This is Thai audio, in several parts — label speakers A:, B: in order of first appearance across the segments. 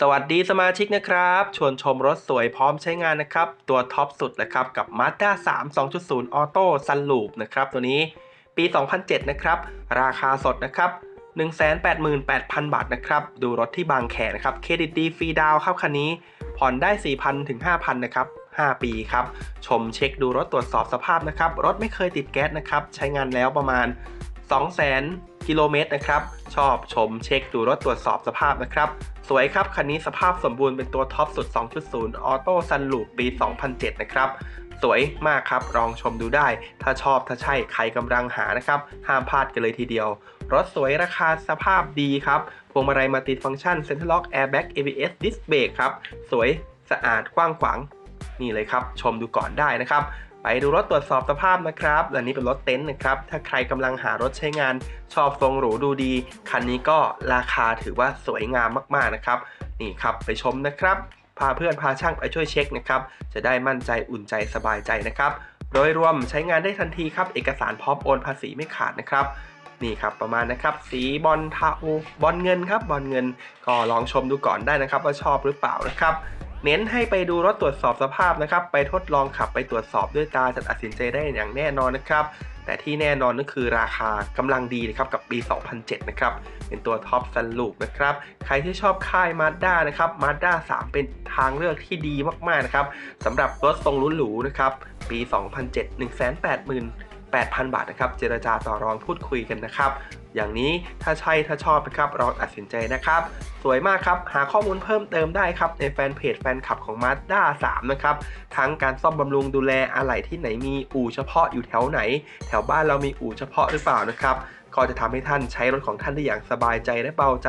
A: สวัสดีสมาชิกนะครับ ชวนชมรถสวยพร้อมใช้งานนะครับ ตัวท็อปสุดเลยครับกับ Mazda 3 2.0 Auto Sunroof นะครับตัวนี้ปี 2007 นะครับ ราคาสดนะครับ 188,000 บาทนะครับ ดูรถที่บางแขนะครับ เครดิตดีฟรีดาวครับคันนี้ ผ่อนได้ 4,000 ถึง 5,000 นะครับ 5 ปีครับ ชมเช็คดูรถตรวจสอบสภาพนะครับ รถไม่เคยติดแก๊สนะครับ ใช้งานแล้วประมาณ 200,000กิโลเมตรนะครับ ชอบชมเช็คดูรถตรวจสอบสภาพนะครับ สวยครับ คันนี้สภาพสมบูรณ์เป็นตัวท็อปสุด 2.0 ออโต้ซันลูปปี 2007 นะครับ สวยมากครับ ลองชมดูได้ ถ้าชอบถ้าใช่ใครกำลังหานะครับ ห้ามพลาดกันเลยทีเดียว รถสวยราคาสภาพดีครับ พวงมาลัยมัลติฟังก์ชัน Center Lock Airbag ABS Disc Brake ครับ สวยสะอาดกว้างขวางนี่เลยครับ ชมดูก่อนได้นะครับ ไปดูรถตรวจสอบสภาพนะครับ อันนี้เป็นรถเต็นท์นะครับ ถ้าใครกำลังหารถใช้งาน ชอบทรงหรูดูดี คันนี้ก็ราคาถือว่าสวยงามมากๆนะครับ นี่ครับไปชมนะครับ พาเพื่อนพาช่างไปช่วยเช็คนะครับ จะได้มั่นใจอุ่นใจสบายใจนะครับ โดยรวมใช้งานได้ทันทีครับ เอกสารพร้อมโอนภาษีไม่ขาดนะครับนี่ครับประมาณนะครับสีบอลเทาบอลเงินครับบอลเงินก็ลองชมดูก่อนได้นะครับ ว่าชอบหรือเปล่านะครับ เน้นให้ไปดูรถตรวจสอบสภาพนะครับ ไปทดลองขับไปตรวจสอบด้วยตาจะตัดสินใจได้อย่างแน่นอนนะครับแต่ที่แน่นอนก็คือราคากำลังดีนะครับกับปี 2007 นะครับ เป็นตัวท็อปซันลูปนะครับ ใครที่ชอบค่าย Mazda นะครับ Mazda 3เป็นทางเลือกที่ดีมาก ๆ นะครับสำหรับรถทรงหรูนะครับ ปี 2007 1 8 0 0 0 8,000 บาทนะครับ เจรจาต่อรองพูดคุยกันนะครับ อย่างนี้ถ้าใช่ถ้าชอบนะครับลองตัดสินใจนะครับ สวยมากครับ หาข้อมูลเพิ่มเติมได้ครับ ในแฟนเพจแฟนคลับของ Mazda 3 นะครับ ทั้งการซ่อมบำรุงดูแลอะไหล่ที่ไหนมีอู่เฉพาะอยู่แถวไหน แถวบ้านเรามีอู่เฉพาะหรือเปล่านะครับ ก็จะทำให้ท่านใช้รถของท่านได้อย่างสบายใจและเบาใจ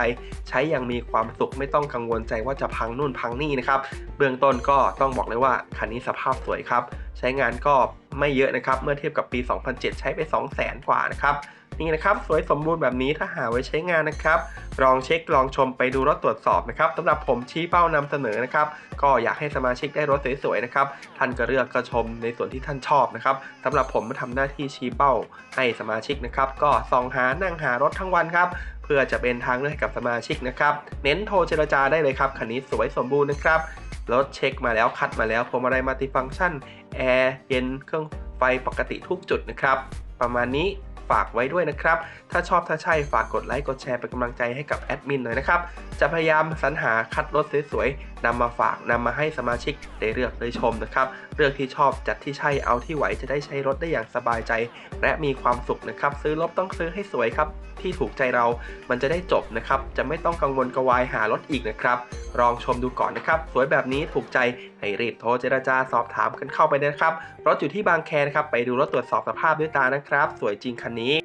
A: ใช้อย่างมีความสุขไม่ต้องกังวลใจว่าจะพังนู่นพังนี่นะครับ เบื้องต้นก็ต้องบอกเลยว่าคันนี้สภาพสวยครับ ใช้งานก็ไม่เยอะนะครับ เมื่อเทียบกับปี 2007 ใช้ไป 200,000 กว่านะครับ นี่นะครับสวยสมบูรณ์แบบนี้ถ้าหาไว้ใช้งานนะครับ ลองเช็คลองชมไปดูรถตรวจสอบนะครับสำหรับผมชี้เป้านำเสนอนะครับ ก็อยากให้สมาชิกได้รถสวยๆนะครับ ท่านก็เลือกก็ชมในส่วนที่ท่านชอบนะครับสำหรับผมมาทำหน้าที่ชี้เป้าให้สมาชิกนะครับ ก็ส่องหานั่งหารถทั้งวันครับเพื่อจะเป็นทางเลือกให้กับสมาชิกนะครับ เน้นโทรเจรจาได้เลยครับคันนี้สวยสมบูรณ์นะครับรถเช็คมาแล้วคัดมาแล้วพวงมาลัยมัลติฟังก์ชันแอร์เย็นเครื่องไฟปกติทุกจุดนะครับ ประมาณนี้ ฝากไว้ด้วยนะครับ ถ้าชอบถ้าใช่ฝากกดไลค์กดแชร์เป็นกำลังใจให้กับแอดมินหน่อยนะครับ จะพยายามสรรหาคัดรถสวยๆนำมาฝากนำมาให้สมาชิกได้เลือกได้ชมนะครับ เลือกที่ชอบจัดที่ใช่เอาที่ไหวจะได้ใช้รถได้อย่างสบายใจ และมีความสุขนะครับ ซื้อรถต้องซื้อให้สวยครับที่ถูกใจเรา มันจะได้จบนะครับ จะไม่ต้องกังวลกระวายหารถอีกนะครับ ลองชมดูก่อนนะครับ สวยแบบนี้ถูกใจให้รีบโทรเจราจาสอบถามกันเข้าไปนะครับรถอยู่ที่บางแคนะครับไปดูรถตรวจสอบสภาพด้วยตานะครับ สวยจริงคันนี้